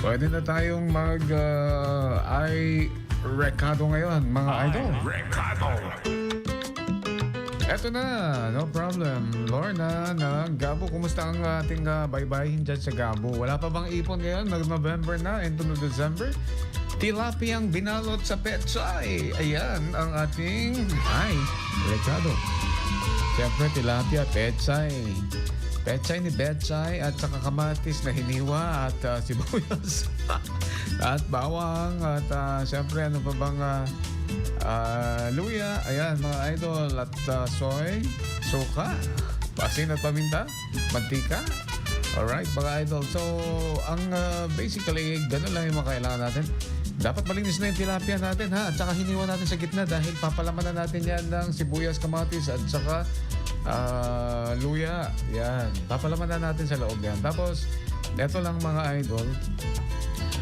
Pwede na tayong mag uh, ay rekado ngayon, mga idol. Recado. Eto na, no problem. Lorna ng Gabo, kumusta ang ating uh, baybayin dyan sa Gabo? Wala pa bang ipon ngayon? Nag-November na, into no December? Tilapiyang binalot sa petsay. Ayan ang ating, ay, rekado. Siyempre, tilapia, petsay. Petsay ni Betsay at saka kamatis na hiniwa at uh, sibuyas at bawang at uh, siyempre ano pa bang uh, uh, luya, ayan mga idol at uh, soy, suka, pasin at paminta, mantika. Alright mga idol. So ang uh, basically ganun lang yung mga kailangan natin. Dapat malinis na yung tilapia natin ha at saka hiniwa natin sa gitna dahil papalaman na natin yan ng sibuyas, kamatis at saka ah, luya. Yan. Papalaman na natin sa loob yan. Tapos, eto lang mga idol.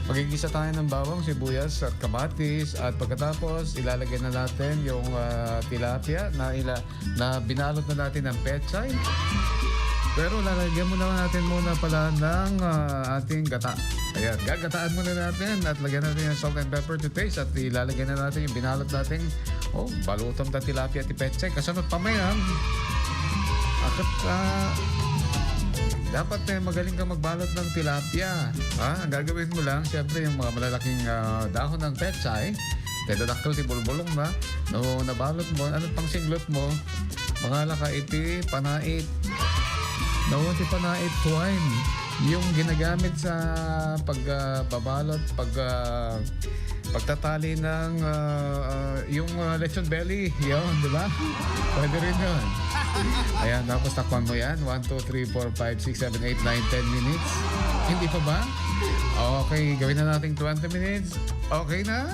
Magigisa tayo ng bawang, sibuyas at kamatis at pagkatapos ilalagay na natin yung ah, tilapia na ila na binalot na natin ng pechay. Pero lalagyan muna natin muna pala ng ah, ating gata. Ayan, gagataan muna natin at lagyan natin yung salt and pepper to taste at ilalagyan na natin yung binalot nating oh, balutom na tilapia at pechay. Kasunod pa may ah, akit ah, dapat eh, magaling ka magbalot ng tilapia. Ha? Ang gagawin mo lang, syempre yung mga malalaking ah, dahon ng pechay, dadadakkel ti bulbulong na, no, nabalot mo, ano pang singlot mo, mga laka iti panait. No, ti panait twine. Yung ginagamit sa pagbabalot, pag, ah, pagtatali ng ah, ah, yung ah, lechon belly. Yun, di ba? Pwede rin yun. Ayan, tapos takpan mo yan. 1, 2, 3, 4, 5, 6, 7, 8, 9, 10 minutes. Hindi pa ba? Okay, gawin na natin 20 minutes. Okay na?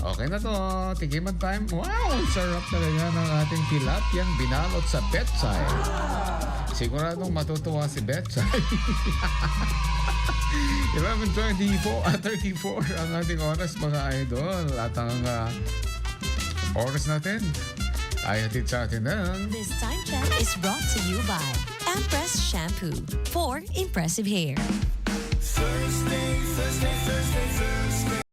Okay na to. Tikiman time. Wow! Sarap talaga ng ating tilapiyang binalot sa petsay. Siguradong matutuwa si Betsay. 11.24 at 34 ang ating oras mga idol. At ang ah, oras natin ay hatid sa atin ng This time check is brought to you by Empress Shampoo for impressive hair. Thursday, Thursday, Thursday.